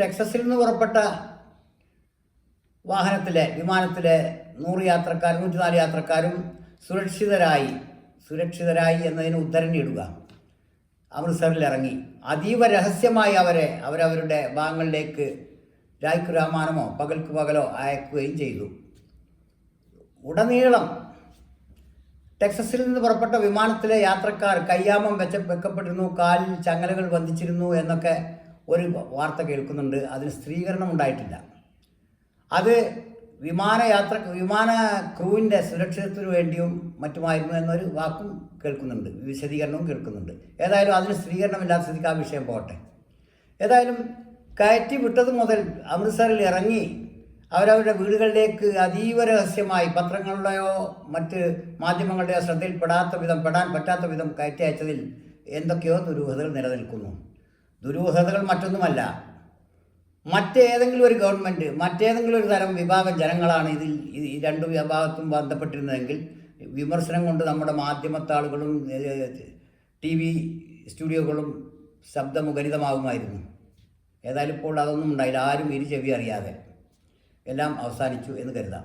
ടെക്സസിൽ നിന്ന് പുറപ്പെട്ട വാഹനത്തിലെ വിമാനത്തിലെ നൂറ് യാത്രക്കാരും നൂറ്റിനാല് യാത്രക്കാരും സുരക്ഷിതരായി സുരക്ഷിതരായി എന്നതിന് ഉദ്ധരണി ഇടുക അമൃത്സറിൽ ഇറങ്ങി. അതീവ രഹസ്യമായി അവരെ അവരവരുടെ ഭാഗങ്ങളിലേക്ക് രായ്ക്ക് രാമാനമോ പകൽക്ക് പകലോ അയക്കുകയും ചെയ്തു. ഉടനീളം ടെക്സസിൽ നിന്ന് പുറപ്പെട്ട വിമാനത്തിലെ യാത്രക്കാർ കയ്യാമം വെച്ച വെക്കപ്പെട്ടിരുന്നു കാലിൽ ചങ്ങലകൾ ബന്ധിച്ചിരുന്നു എന്നൊക്കെ ഒരു വാർത്ത കേൾക്കുന്നുണ്ട്. അതിന് സ്ത്രീകരണം ഉണ്ടായിട്ടില്ല. അത് വിമാനയാത്ര വിമാന ക്രൂവിന്റെ സുരക്ഷിതത്വത്തിന് വേണ്ടിയും മറ്റുമായിരുന്നു എന്നൊരു വാക്കും കേൾക്കുന്നുണ്ട്. വിശദീകരണവും കേൾക്കുന്നുണ്ട്. ഏതായാലും അതിന് സ്ത്രീകരണമില്ലാത്ത സ്ഥിതിക്ക് ആ വിഷയം പോകട്ടെ. ഏതായാലും കയറ്റി വിട്ടത് മുതൽ അമൃത്സറിൽ ഇറങ്ങി അവരവരുടെ വീടുകളിലേക്ക് അതീവ രഹസ്യമായി പത്രങ്ങളുടെയോ മറ്റ് മാധ്യമങ്ങളുടെയോ ശ്രദ്ധയിൽപ്പെടാത്ത വിധം പെടാൻ പറ്റാത്ത വിധം കയറ്റി അയച്ചതിൽ എന്തൊക്കെയോ ദുരൂഹതകൾ നിലനിൽക്കുന്നു. ദുരൂഹതകൾ മറ്റൊന്നുമല്ല. മറ്റേതെങ്കിലും ഒരു ഗവൺമെന്റ് മറ്റേതെങ്കിലും ഒരു തരം വിഭാഗം ജനങ്ങളാണ് ഇതിൽ ഈ രണ്ട് വിഭാഗത്തും ബന്ധപ്പെട്ടിരുന്നതെങ്കിൽ വിമർശനം കൊണ്ട് നമ്മുടെ മാധ്യമത്താളുകളും ടി വി സ്റ്റുഡിയോകളും ശബ്ദമുഖരിതമാകുമായിരുന്നു ഏതായാലും ഇപ്പോൾ അതൊന്നും ഉണ്ടായില്ല. ആരും ഇരു ചെവി അറിയാതെ. എല്ലാം അവസാനിച്ചു എന്ന് കരുതാം.